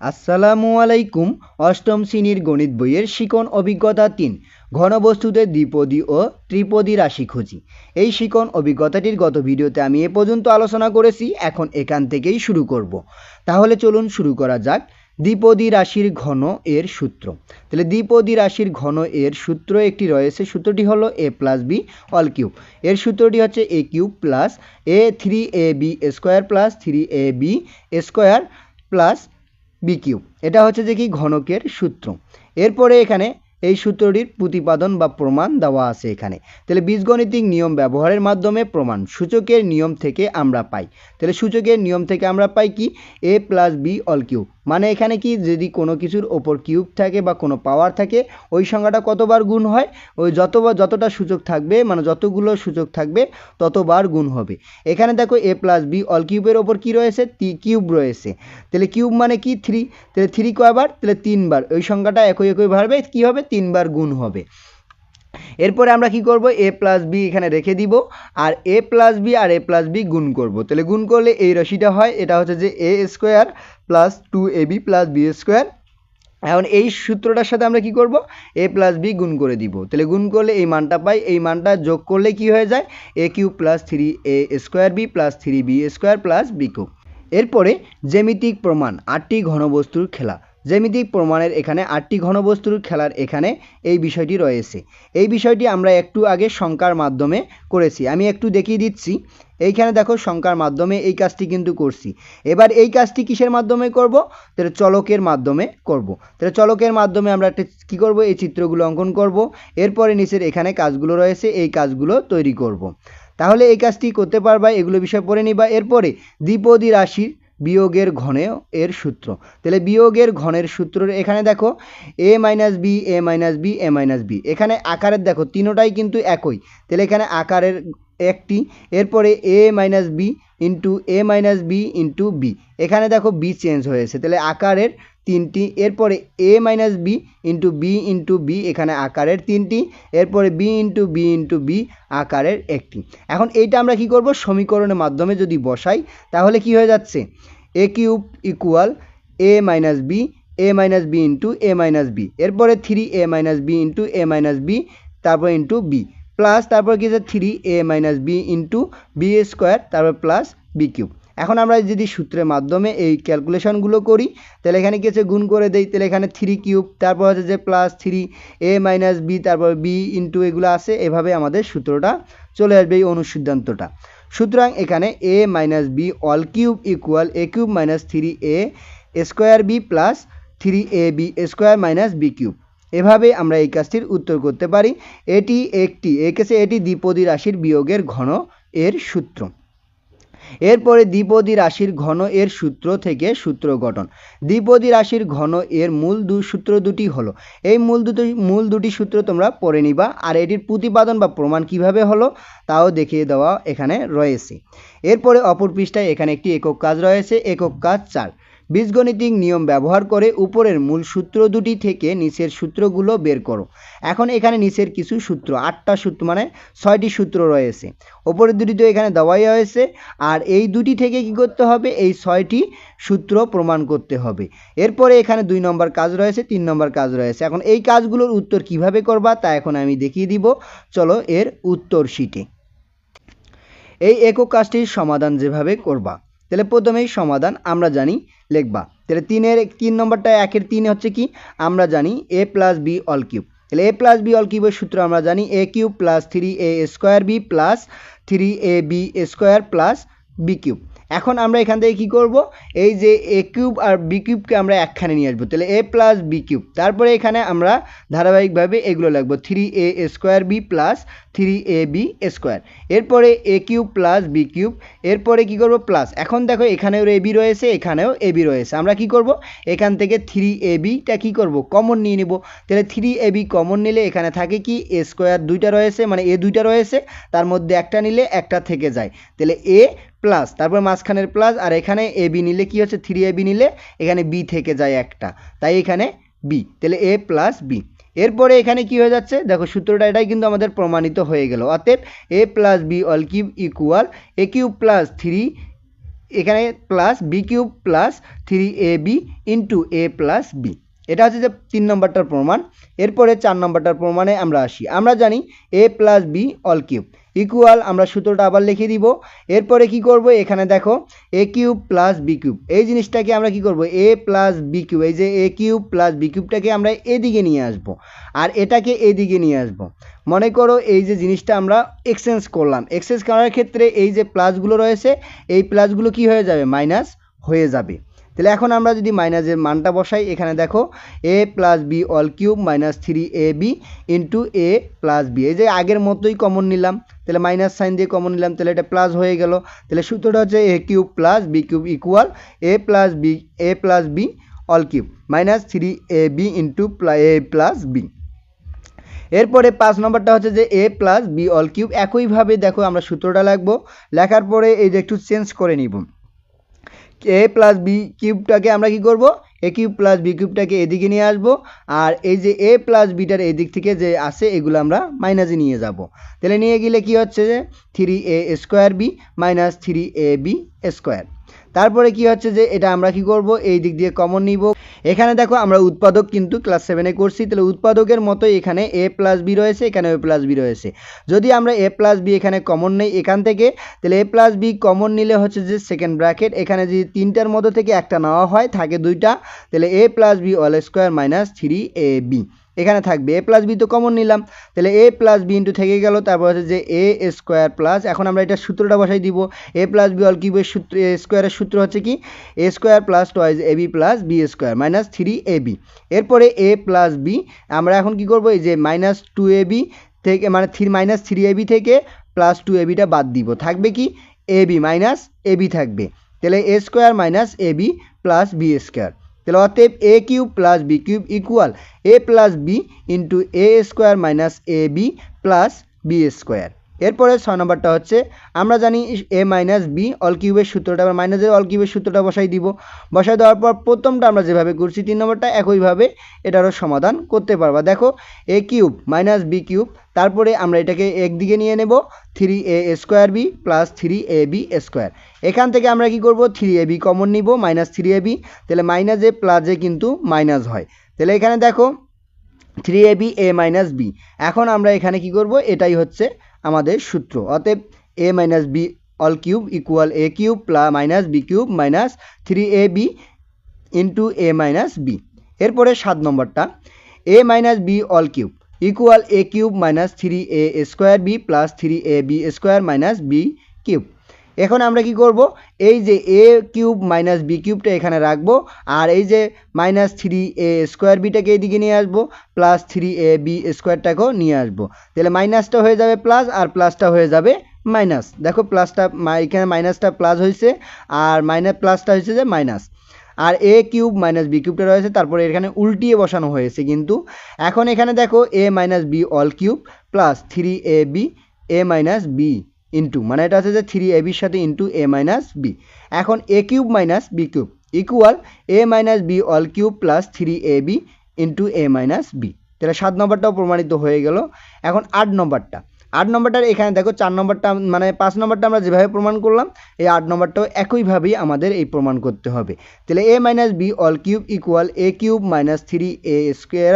আসসালামু আলাইকুম, অষ্টম শ্রেণির গণিত বইয়ের শিকন অভিজ্ঞতা তিন, ঘনবস্তুতে দ্বিপদী ও ত্রিপদী রাশি খুঁজি। এই শিকন অভিজ্ঞতাটির গত ভিডিওতে আমি এ পর্যন্ত আলোচনা করেছি, এখন এখান থেকেই শুরু করব। তাহলে চলুন শুরু করা যাক, দ্বিপদী রাশির ঘন এর সূত্র। তাহলে দ্বিপদী রাশির ঘন এর সূত্র একটি রয়েছে, সূত্রটি হলো A plus B whole cube. এর সূত্রটি হচ্ছে A cube plus A three A B square plus three A B square plus B cube এটা হচ্ছে যে কি? ঘনকের সূত্র। এরপরে এখানে এই সূত্রটির প্রতিপাদন বা প্রমাণ দেওয়া আছে এখানে। তাহলে বীজগণিতিক নিয়ম ব্যবহারের মাধ্যমে প্রমাণ। সূচকের নিয়ম থেকে আমরা পাই। তাহলে সূচকের নিয়ম থেকে আমরা পাই কি? A plus B whole cube মানে এখানে কি যদি কোনো কিছুর ওপর কিউব থাকে বা কোনো পাওয়ার থাকে, ওই সংখ্যাটা কতবার গুণ হয়? ওই যতবার যতটা সূচক থাকবে মানে যতগুলো সূচক থাকবে, ততবার গুণ হবে। এখানে দেখো এ প্লাস বি অল কিউবের ওপর কি রয়েছে? তি, কিউব রয়েছে। তাহলে কিউব মানে কি? থ্রি তাহলে থ্রি কয়বার? তাহলে তিনবার। ওই সংখ্যাটা একই একই ভাবে কী হবে? তিনবার গুণ হবে। এরপরে আমরা কি করব? এ প্লাস বি এখানে রেখে দিব। আর এ প্লাস বি আর এ প্লাস বি গুণ করব। তাহলে গুণ করলে এই রাশিটা হয়, এটা হচ্ছে যে A square plus two A B plus B square এখন এই সূত্রটার সাথে আমরা কি করব? এ প্লাস বি গুণ করে দিব। তাহলে গুণ করলে এই মানটা পাই, এই মানটা যোগ করলে কি হয়ে যায়? A cube plus three A square B plus three B square plus B cube এরপরে জ্যামিতিক প্রমাণ, আটটি ঘনবস্তুর খেলা। জ্যামিতিক প্রমাণের এখানে আটটি ঘনবস্তুর খেলার এখানে এই বিষয়টি রয়েছে। এই বিষয়টি আমরা একটু আগে সংখ্যার মাধ্যমে করেছি। আমি একটু দেখিয়ে দিচ্ছি। এইখানে দেখো সংখ্যার মাধ্যমে এই কাজটি কিন্তু করছি। এবার এই কাজটি কিসের মাধ্যমে করব? তাহলে চলকের মাধ্যমে করব। তাহলে চলকের মাধ্যমে আমরা একটা কী করব? এই চিত্রগুলো অঙ্কন করব। এরপরে নিচের এখানে কাজগুলো রয়েছে, এই কাজগুলো তৈরি করব। তাহলে এই কাজটি করতে পারবা, এগুলো বিষয় পড়ে নিবা। এরপরে দ্বিপদী রাশির বিয়োগের ঘনে এর সূত্র। তাহলে বিয়োগের ঘনের সূত্র এখানে দেখো A minus B A minus B A minus B এখানে আকারের দেখো, তিনোটাই কিন্তু একই। তাহলে এখানে আকারের একটি, এরপরে A minus B into A minus B into B এখানে দেখো বি চেঞ্জ হয়েছে, তাহলে আকারের তিনটি, এরপরে A minus B into B into B এখানে আকারের তিনটি, এরপরে B into B into B আকারের একটি। এখন এইটা আমরা কি করব? সমীকরণের মাধ্যমে যদি বসাই, তাহলে কি হয়ে যাচ্ছে? A cube equal A minus B A minus B into A minus B এরপরে three A minus B into A minus B তারপর ইন্টু বি প্লাস তারপর কি হচ্ছে three A minus B into B square তারপর plus B cube এখন আমরা যদি সূত্রের মাধ্যমে এই ক্যালকুলেশনগুলো করি, তাহলে এখানে কি হচ্ছে? গুণ করে দেই, তাহলে এখানে থ্রি কিউব তারপর হচ্ছে যে plus three A minus B তারপর বি ইন্টু এগুলো আছে এভাবে আমাদের সূত্রটা চলে আসবে এই অনুসিদ্ধান্তটা। সুতরাং এখানে A minus B all cube equal A cube minus three A square B plus three A B square minus B cube এভাবে আমরা এই কাজটির উত্তর করতে পারি। এটি একটি এ কেসে এটি দ্বিপদী রাশির বিয়োগের ঘন এর সূত্র। এরপরে দ্বিপদী রাশির ঘন এর সূত্র থেকে সূত্র গঠন। দ্বিপদী রাশির ঘন এর মূল দু, সূত্র দুটি হলো। এই মূল দুটি মূল দুটি সূত্র তোমরা পড়ে নিবা। আর এটির প্রতিপাদন বা প্রমাণ কীভাবে হলো, তাও দেখিয়ে দেওয়া এখানে রয়েছে। এরপরে অপর পৃষ্ঠায় এখানে একটি একক কাজ রয়েছে, একক কাজ চার। বীজগণিতিক নিয়ম ব্যবহার করে উপরের মূল সূত্র দুটি থেকে নিচের সূত্রগুলো বের করো। এখন এখানে নিচের কিছু সূত্র, আটটা সূত্র মানে ছয়টি সূত্র রয়েছে। ওপরের দুটি তো এখানে দেওয়াই হয়েছে, আর এই দুটি থেকে কি করতে হবে? এই ছয়টি সূত্র প্রমাণ করতে হবে। এরপরে এখানে দুই নম্বর কাজ রয়েছে, তিন নম্বর কাজ রয়েছে। এখন এই কাজগুলোর উত্তর কীভাবে করবা তা এখন আমি দেখিয়ে দিব। চলো এর উত্তর শিটে এই একক কাজটির সমাধান যেভাবে করবা। তাহলে প্রথমেই সমাধান আমরা জানি লেখবা। তাহলে তিনের তিন নম্বরটা একের তিন হচ্ছে কি? আমরা জানি A plus B all cube তাহলে এ প্লাস বি অল কিউবের সূত্র আমরা জানি A cube plus three A square B plus three A B square plus B cube এখন আমরা এখান থেকে কী করব? এই যে এ কিউব আর বি কিউবকে আমরা একখানে নিয়ে আসব। তাহলে এ প্লাস বি কিউব তারপরে এখানে আমরা ধারাবাহিকভাবে এগুলো লাগবো। Three A square B plus three A B square এরপরে A cube plus B cube এরপরে কি করব? প্লাস এখন দেখো এখানেও এ বি রয়েছে, এখানেও এ বি রয়েছে। আমরা কি করব? এখান থেকে থ্রি এ বিটা কী করব? কমন নিয়ে নেব। তাহলে থ্রি এ বি কমন নিলে এখানে থাকে কি? এ স্কোয়ার দুইটা রয়েছে মানে এ দুইটা রয়েছে। তার মধ্যে একটা নিলে একটা থেকে যায়। তাহলে এ প্লাস, তারপর মাঝখানের প্লাস, আর এখানে এ বি নিলে কি হচ্ছে? থ্রি এ বি নিলে এখানে বি থেকে যায় একটা। তাই এখানে বি তাহলে এ প্লাস বি এরপরে এখানে কি হয়ে যাচ্ছে? দেখো সূত্রটা, এটাই কিন্তু আমাদের প্রমাণিত হয়ে গেল। অতএব A plus B all cube equal A cube plus three এখানে plus B cube plus three A B into A plus B এটা হচ্ছে যে তিন নম্বরটার প্রমাণ। এরপরে চার নম্বরটার প্রমাণে আমরা আসি। আমরা জানি A plus B all cube equal আমরা সূত্রটা আবার লিখে দিব। এরপরে কি করব? এখানে দেখো A cube plus B cube এই জিনিসটাকে আমরা কি করব? এ প্লাস বি কিউব এই যে এ কিউব প্লাস বি কিউবটাকে আমরা এদিকে নিয়ে আসব। আর এটাকে এদিকে নিয়ে আসব। মনে করো এই যে জিনিসটা আমরা এক্সচেঞ্জ করলাম। এক্সচেঞ্জ করার ক্ষেত্রে এই যে প্লাসগুলো রয়েছে, এই প্লাসগুলো কি হয়ে যাবে? মাইনাস হয়ে যাবে। তাহলে এখন আমরা যদি মাইনাসের মানটা বসাই, এখানে দেখো A plus B all cube minus three A B into A plus B এই যে আগের মতোই কমন নিলাম, তাহলে মাইনাস সাইন দিয়ে কমন নিলাম, তাহলে এটা প্লাস হয়ে গেল। তাহলে সূত্রটা হচ্ছে A cube plus B cube equal A plus B A plus B all cube minus three A B into A plus B এরপরে পাঁচ নম্বরটা হচ্ছে যে A plus B all cube একইভাবে দেখো আমরা সূত্রটা লাগবো লেখার পরে এই যে একটু চেঞ্জ করে নিব। এ প্লাস বি কিউবটাকে আমরা কি করব? এ কিউব প্লাস বি কিউবটাকে এদিকে নিয়ে আসব। আর এই যে এ প্লাস বিটার এদিক থেকে যে আসে এগুলো আমরা মাইনাসে নিয়ে যাব। তাহলে নিয়ে গেলে কি হচ্ছে যে? Three A square B minus three A B square তারপরে কি হচ্ছে যে এটা আমরা কি করব? এই দিক দিয়ে কমন নিব। এখানে দেখো আমরা উৎপাদক কিন্তু ক্লাস সেভেনে করছি। তাহলে উৎপাদকের মতো এখানে এ প্লাস বি রয়েছে, এখানে এ প্লাস বি রয়েছে। যদি আমরা এ প্লাস বি এখানে কমন নেই এখান থেকে, তাহলে এ প্লাস বি কমন নিলে হচ্ছে যে সেকেন্ড ব্র্যাকেট এখানে যদি তিনটার মধ্যে থেকে একটা নেওয়া হয়, থাকে দুইটা, তাহলে A plus B all square minus three A B এখানে থাকবে এ প্লাস বি তো কমন নিলাম। তাহলে এ প্লাস বি ইন্টু থেকে গেল, তারপর হচ্ছে যে এ স্কোয়ার প্লাস এখন আমরা এটা সূত্রটা বসাই দিব। এ প্লাস বি অল কিউবের সূত্র এ স্কোয়ারের সূত্র হচ্ছে কি? A square plus twice A B plus B square minus three A B এরপরে এ প্লাস বি আমরা এখন কি করব? এই যে মাইনাস টু এ বি থেকে মানে three minus three A B থেকে প্লাস টু এ বিটা বাদ দিব। থাকবে কি? A B minus A B থাকবে। তাহলে A square minus A B plus B square তাহলে অতএব A cube plus B cube equal A plus B into A square minus A B plus B square এরপরে ছয় নম্বরটা হচ্ছে, আমরা জানি এ মাইনাস বি অল কিউবের সূত্রটা মাইনাসের অল কিউবের সূত্রটা বসাই দিব। বসাই দেওয়ার পর প্রথমটা আমরা যেভাবে করছি, তিন নম্বরটা একইভাবে এটারও সমাধান করতে পারবা। দেখো A cube minus B cube তারপরে আমরা এটাকে একদিকে নিয়ে নেব three A square B plus three A B square এখান থেকে আমরা কি করব? থ্রি এ বি কমন নিব মাইনাস থ্রি এ বি তাহলে মাইনাসে প্লাসে কিন্তু মাইনাস হয়। তাহলে এখানে দেখো three A B A minus B এখন আমরা এখানে কি করব? এটাই হচ্ছে আমাদের সূত্র। অতএব A minus B all cube equal A cube plus minus B cube minus three A B into A minus B এরপরে সাত নম্বরটা। A minus B all cube equal A cube minus three A square B plus three A B square minus B cube এখন আমরা কি করব? এই যে A cube minus B কিউবটা এখানে রাখব, আর এই যে মাইনাস থ্রি এ স্কোয়ার বিটাকে এইদিকে নিয়ে আসব প্লাস থ্রি এ বি স্কোয়ারটাকেও নিয়ে আসব। তাহলে মাইনাসটা হয়ে যাবে প্লাস আর প্লাসটা হয়ে যাবে মাইনাস দেখো প্লাসটা এখানে মাইনাসটা প্লাস হয়েছে আর মাইনাস প্লাসটা হয়েছে যে মাইনাস আর এ কিউব মাইনাস বি কিউবটা রয়েছে, তারপরে এখানে উল্টিয়ে বসানো হয়েছে কিন্তু। এখন এখানে দেখো A minus B all cube plus three A B A minus B into মানে এটা আছে যে থ্রি এ বির সাথে ইন্টু এ মাইনাস বি এখন A cube minus B cube equal A minus B all cube plus three A B into A minus B তাহলে সাত নম্বরটাও প্রমাণিত হয়ে গেল। এখন আট নম্বরটা। আট নম্বরটার এখানে দেখো চার নম্বরটা মানে পাঁচ নম্বরটা আমরা যেভাবে প্রমাণ করলাম, এই আট নম্বরটাও একইভাবেই আমাদের এই প্রমাণ করতে হবে। তাহলে A minus B all cube equal A cube minus three A square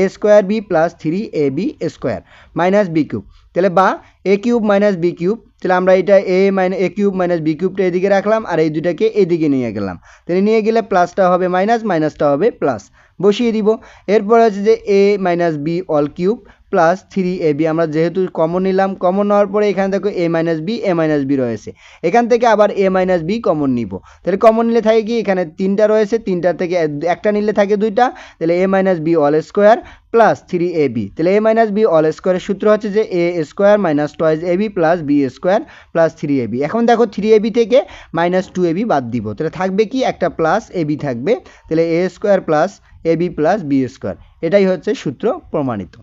A square B plus three A B square minus B cube তাহলে বা A cube minus B cube, তাহলে আমরা এটা A minus A cube minus B কিউবটা এদিকে রাখলাম আর এই দুটাকে এদিকে নিয়ে গেলাম। তাহলে নিয়ে গেলে প্লাসটা হবে মাইনাস মাইনাসটা হবে প্লাস বসিয়ে দিব। এরপর হচ্ছে যে A minus B all cube plus three A B আমরা যেহেতু কমন নিলাম কমন নেওয়ার পরে এখানে দেখো A minus B A minus B রয়েছে। এখান থেকে আবার এ মাইনাস বি কমন নিব। তাহলে কমন নিলে থাকে কি? এখানে তিনটা রয়েছে, তিনটা থেকে একটা নিলে থাকে দুইটা। তাহলে A minus B all square plus three A B তাহলে এ মাইনাস বি অল স্কোয়ারের সূত্র হচ্ছে যে A square minus twice A B plus B square plus three A B এখন দেখো থ্রি এ বি থেকে মাইনাস টু এ বি বাদ দিব। তাহলে থাকবে কি? একটা প্লাস এ বি থাকবে। তাহলে A square plus A B plus B square এটাই হচ্ছে সূত্র প্রমাণিত।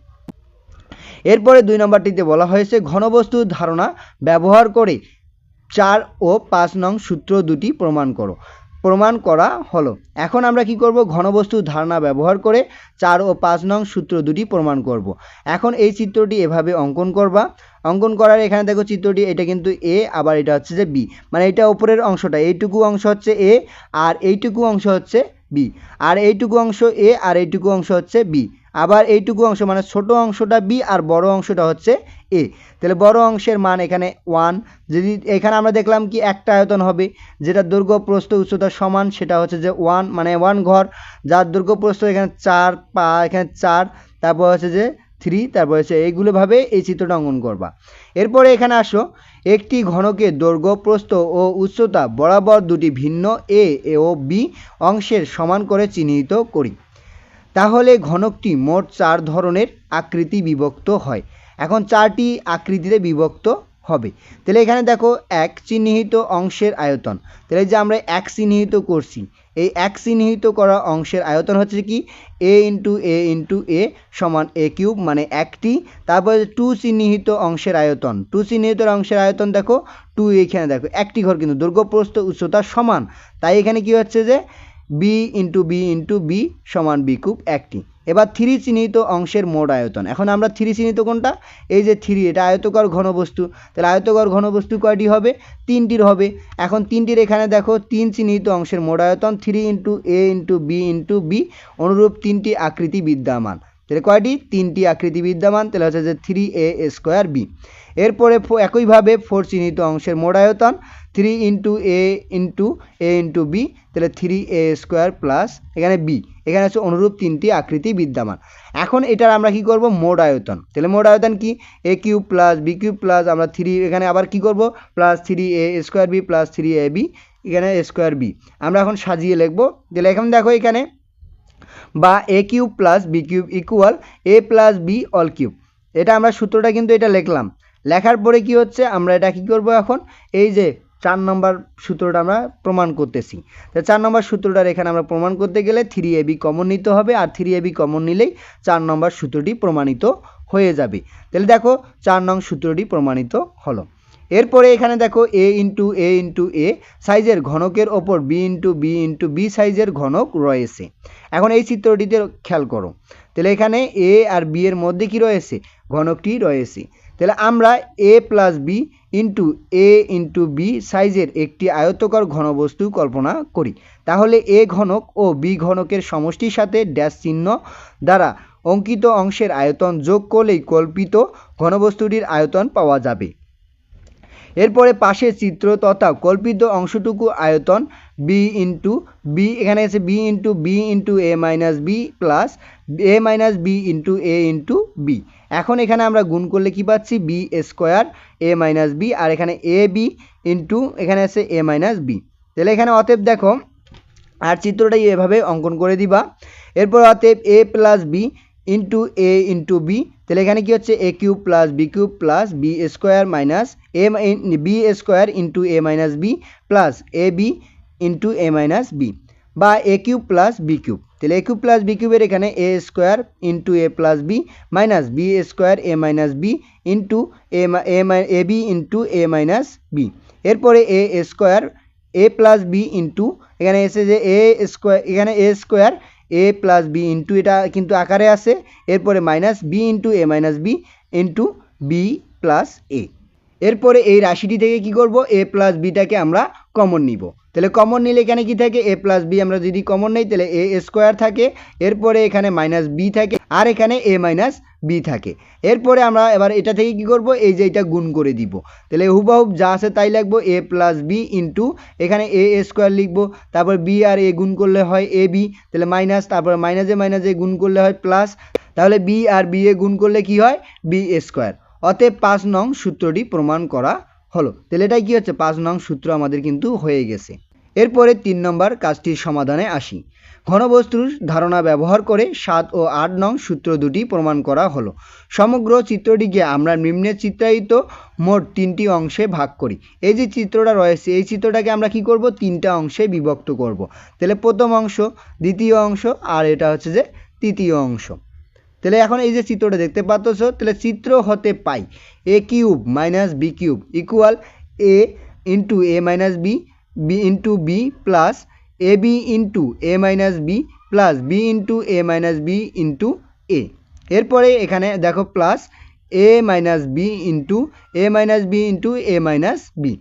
এরপরে দুই নম্বরটিতে বলা হয়েছে, ঘনবস্তুর ধারণা ব্যবহার করে চার ও পাঁচ নং সূত্র দুটি প্রমাণ করো। প্রমাণ করা হলো। এখন আমরা কি করব? ঘনবস্তুর ধারণা ব্যবহার করে চার ও পাঁচ নং সূত্র দুটি প্রমাণ করব। এখন এই চিত্রটি এভাবে অঙ্কন করবা। অঙ্কন করার এখানে দেখো চিত্রটি, এটা কিন্তু এ, আবার এটা হচ্ছে যে বি। মানে এটা ওপরের অংশটা, এইটুকু অংশ হচ্ছে এ, আর এইটুকু অংশ হচ্ছে বি। আর এইটুকু অংশ এ, আর এইটুকু অংশ হচ্ছে বি। আবার এইটুকু অংশ মানে ছোট অংশটা বি আর বড় অংশটা হচ্ছে এ তাহলে বড় অংশের মান এখানে ওয়ান যদি এখানে আমরা দেখলাম কি একটা আয়তন হবে, যেটা দৈর্ঘ্য প্রস্থ উচ্চতা সমান, সেটা হচ্ছে যে ওয়ান মানে ওয়ান ঘর। যার দৈর্ঘ্য প্রস্থ এখানে চার, পা এখানে চার, তারপর হচ্ছে যে থ্রি তারপর হচ্ছে এইগুলোভাবে এই চিত্রটা অঙ্কন করবা। এরপরে এখানে আসো, একটি ঘনকে দৈর্ঘ্য প্রস্থ ও উচ্চতা বরাবর দুটি ভিন্ন এ ও বি অংশের সমান করে চিহ্নিত করি। তাহলে ঘনকটি মোট চার ধরনের আকৃতি বিভক্ত হয়। এখন চারটি আকৃতিতে বিভক্ত হবে। তাহলে এখানে দেখো এক চিহ্নিত অংশের আয়তন। তাহলে যে আমরা এক চিহ্নিত করছি, এই এক চিহ্নিত করা অংশের আয়তন হচ্ছে কি? এ ইন্টু এ ইন্টু এ সমান এ কিউব মানে একটি। তারপরে টু চিহ্নিত অংশের আয়তন টু চিহ্নিত অংশের আয়তন দেখো টু এখানে দেখো, একটি ঘর কিন্তু দৈর্ঘ্য প্রস্থ উচ্চতা সমান। তাই এখানে কি হচ্ছে যে B into B into B সমান বি কিউব একটি। এবার থ্রি চিহ্নিত অংশের মোট আয়তন। এখন আমরা থ্রি চিহ্নিত কোনটা? এই যে থ্রি, এটা আয়তকর ঘনবস্তু। তাহলে আয়তকর ঘনবস্তু কয়টি হবে? তিনটির হবে। এখন তিনটির এখানে দেখো তিন চিহ্নিত অংশের মোট আয়তন three into A into B into B অনুরূপ তিনটি আকৃতি বিদ্যমান। তাহলে কয়টি? তিনটি আকৃতি বিদ্যমান। তাহলে হচ্ছে যে থ্রি এ স্কোয়ার বি এরপরে একইভাবে ফোর চিহ্নিত অংশের মোট আয়তন three into A into A into B তাহলে থ্রি এ স্কোয়ার প্লাস এখানে বি এখানে হচ্ছে অনুরূপ তিনটি আকৃতি বিদ্যমান। এখন এটার আমরা কি করব? মোট আয়তন। তাহলে মোট আয়তন কি? A cube plus B cube plus আমরা থ্রি এখানে আবার কি করব? Plus three A square B plus three A B এখানে স্কোয়ার বি আমরা এখন সাজিয়ে লিখব। তাহলে এখন দেখো এখানে, বা A cube plus B cube equal A plus B all cube এটা আমরা সূত্রটা কিন্তু এটা লিখলাম। লেখার পরে কি হচ্ছে? আমরা এটা কি করব এখন? এই যে চার নম্বর সূত্রটা আমরা প্রমাণ করতেছি। তো চার নম্বর সূত্রটার এখানে আমরা প্রমাণ করতে গেলে থ্রি এ বি কমন নিতে হবে আর থ্রি এ বি কমন নিলেই চার নম্বর সূত্রটি প্রমাণিত হয়ে যাবে। তাহলে দেখো চার নং সূত্রটি প্রমাণিত হলো। এরপরে এখানে দেখো এ ইন্টু এ ইন্টু এ সাইজের ঘনকের ওপর B into B into B সাইজের ঘনক রয়েছে। এখন এই চিত্রটিতে খেয়াল করো। তাহলে এখানে এ আর বি এর মধ্যে কি রয়েছে? ঘনকটি রয়েছে। তাহলে আমরা A plus B into A into B সাইজের একটি আয়তকার ঘনবস্তু কল্পনা করি। তাহলে এ ঘনক ও বি ঘনকের সমষ্টির সাথে ড্যাশ চিহ্ন দ্বারা অঙ্কিত অংশের আয়তন যোগ করলেই কল্পিত ঘনবস্তুটির আয়তন পাওয়া যাবে। এরপরে পাশে চিত্র তথা কল্পিত অংশটুকু আয়তন বি ইন্টু বি এখানে আছে B into B into A minus B plus A minus B into A into B এখন এখানে আমরা গুণ করলে কি পাচ্ছি? B square A minus B আর এখানে এ বি ইন্টু এখানে আছে এ মাইনাস বি তাহলে এখানে অতএব দেখো, আর চিত্রটাই এভাবে অঙ্কন করে দিবা। এরপর অতএব A plus B into A into B তাহলে এখানে কি হচ্ছে? A cube plus B cube plus B square minus A B square into A minus B plus A B into A minus B বা A cube plus B cube তাহলে A cube plus B কিউবের এখানে A square into A plus B minus B square A minus B into A A B into A minus B এরপরে A square A plus B into এখানে এসে যে A square, এখানে A square A plus B into এটা কিন্তু আকারে আছে। এরপরে minus B into A minus B into B plus A এরপরে এই রাশিটি থেকে কি করব? এ প্লাস বিটাকে আমরা কমন নিব। তাহলে কমন নিলে এখানে কি থাকে? এ প্লাস বি আমরা যদি কমন নেই, তাহলে এ স্কোয়ার থাকে। এরপরে এখানে মাইনাস বি থাকে, আর এখানে এ মাইনাস বি থাকে। এরপরে আমরা এবার এটা থেকে কি করব? এই যে এটা গুণ করে দিব। তাহলে হুবাহুব যা আছে তাই লাগবো এ প্লাস বি ইন্টু এখানে এ স্কোয়ার লিখব, তারপর বি আর এ গুণ করলে হয় এ বি তাহলে মাইনাস তারপর মাইনাসে মাইনাসে গুণ করলে হয় প্লাস তাহলে বি আর বি এ গুণ করলে কি হয়? বি স্কোয়ার অতএব পাঁচ নং সূত্রটি প্রমাণ করা হলো। তাহলে এটাই কী হচ্ছে? পাঁচ নং সূত্র আমাদের কিন্তু হয়ে গেছে। এরপরে তিন নম্বর কাজটির সমাধানে আসি। ঘনবস্তুর ধারণা ব্যবহার করে সাত ও আট নং সূত্র দুটি প্রমাণ করা হলো। সমগ্র চিত্রটিকে আমরা নিম্নে চিত্রায়িত মোট তিনটি অংশে ভাগ করি। এই যে চিত্রটা রয়েছে, এই চিত্রটাকে আমরা কি করব? তিনটা অংশে বিভক্ত করব। তাহলে প্রথম অংশ, দ্বিতীয় অংশ, আর এটা হচ্ছে যে তৃতীয় অংশ। তাহলে এখন এই যে চিত্রটা দেখতে পাচ্ছ, তাহলে চিত্র হতে পাই। A cube minus B cube equal A into A minus B B into B plus A B into A minus B plus B into A minus B into A এরপরে এখানে দেখো plus A minus B into A minus B into A minus B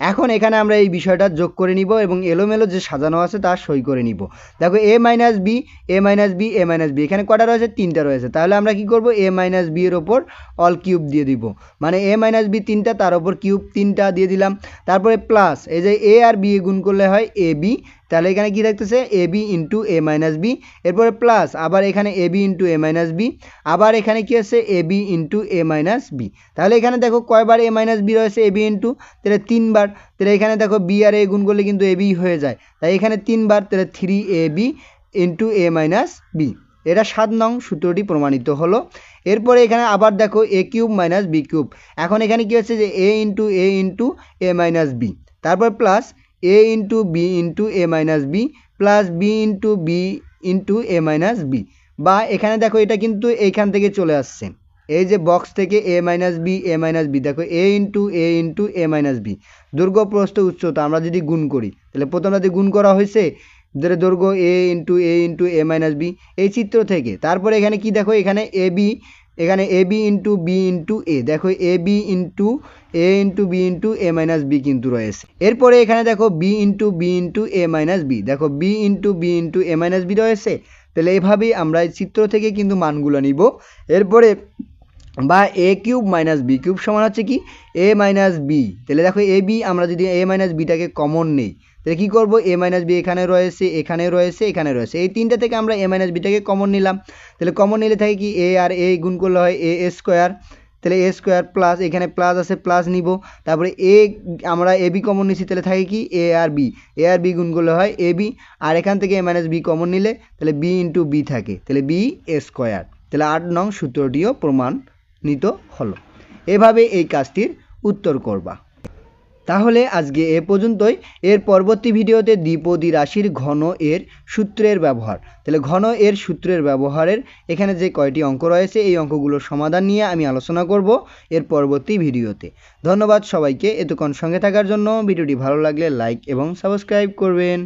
এখন এখানে আমরা এই বিষয়টা যোগ করে নিব এবং এলোমেলো যে সাজানো আছে তা সই করে নিব। দেখো A minus B A minus B A minus B এখানে কটা রয়েছে? তিনটা রয়েছে। তাহলে আমরা কি করব? এ মাইনাস বি এর ওপর অল কিউব দিয়ে দিব। মানে এ মাইনাস বি তিনটা, তার ওপর কিউব তিনটা দিয়ে দিলাম। তারপরে প্লাস এই যে এ আর বি গুণ করলে হয় এ বি তাহলে এখানে কি থাকতেছে? A B into A minus B এরপরে প্লাস আবার এখানে A B into A minus B আবার এখানে কি আছে? A B into A minus B তাহলে এখানে দেখো কয়বার এ মাইনাস বি রয়েছে? এ বি ইন্টু তাহলে তিনবার। তাহলে এখানে দেখো বি আর এ গুণ করলে কিন্তু এ বি হয়ে যায়। তাই এখানে তিনবার, তাহলে three A B into A minus B এটা সাত নং সূত্রটি প্রমাণিত হলো। এরপরে এখানে আবার দেখো A cube minus B cube এখন এখানে কি হচ্ছে যে A into A into A minus B তারপর plus A into B into A minus B plus B into B into A minus B বা এখানে দেখো এটা কিন্তু এইখান থেকে চলে আসছে। এই যে বক্স থেকে A minus B A minus B দেখো A into A into A minus B দৈর্ঘ্য প্রস্থ উচ্চতা আমরা যদি গুণ করি, তাহলে প্রথমটা যে গুণ করা হয়েছে ধরে দৈর্ঘ্য A into A into A minus B এই চিত্র থেকে, তারপরে এখানে কি দেখো, এখানে এ বি এখানে a b into b into a দেখো a b into a into b into a minus b কিন্তু রয়েছে। এরপরে এখানে দেখো b into b into a minus b দেখো b into b into a minus b রয়েছে। তাহলে এভাবেই আমরা চিত্র থেকে কিন্তু মানগুলো নিব। এরপরে বা a cube minus b cube সমান হচ্ছে কি? এ মাইনাস বি তাহলে দেখো এ বি আমরা যদি এ মাইনাস বিটাকে কমন নেই তাহলে কী করব? এ মাইনাস বি এখানে রয়েছে এখানে রয়েছে এখানে রয়েছে। এই তিনটা থেকে আমরা এ মাইনাস বিটাকে কমন নিলাম। তাহলে কমন নিলে থাকে কি? এ আর এ গুণ করলে হয় এ স্কোয়ার তাহলে এ স্কোয়ার প্লাস এখানে প্লাস আছে প্লাস নিব। তারপরে এ আমরা এ বি কমন নিচ্ছি তাহলে থাকে কি? এ আর বি এ আর বি গুণ করলে হয় এ বি আর এখান থেকে এ মাইনাস বি কমন নিলে, তাহলে বি ইন্টু বি থাকে। তাহলে বি এ স্কোয়ার তাহলে আট নং সূত্রটিও প্রমাণিত হলো। এভাবে এই কাজটির উত্তর করবা। তাহলে আজকে এ পর্যন্তই। এর পরবর্তী ভিডিওতে দ্বিপদী রাশির ঘন এর সূত্রের ব্যবহার। তাহলে ঘন এর সূত্রের ব্যবহারের এখানে যে কয়টি অঙ্ক রয়েছে, এই অঙ্কগুলোর সমাধান নিয়ে আমি আলোচনা করব এর পরবর্তী ভিডিওতে। ধন্যবাদ সবাইকে এতক্ষণ সঙ্গে থাকার জন্য। ভিডিওটি ভালো লাগলে লাইক এবং সাবস্ক্রাইব করবেন।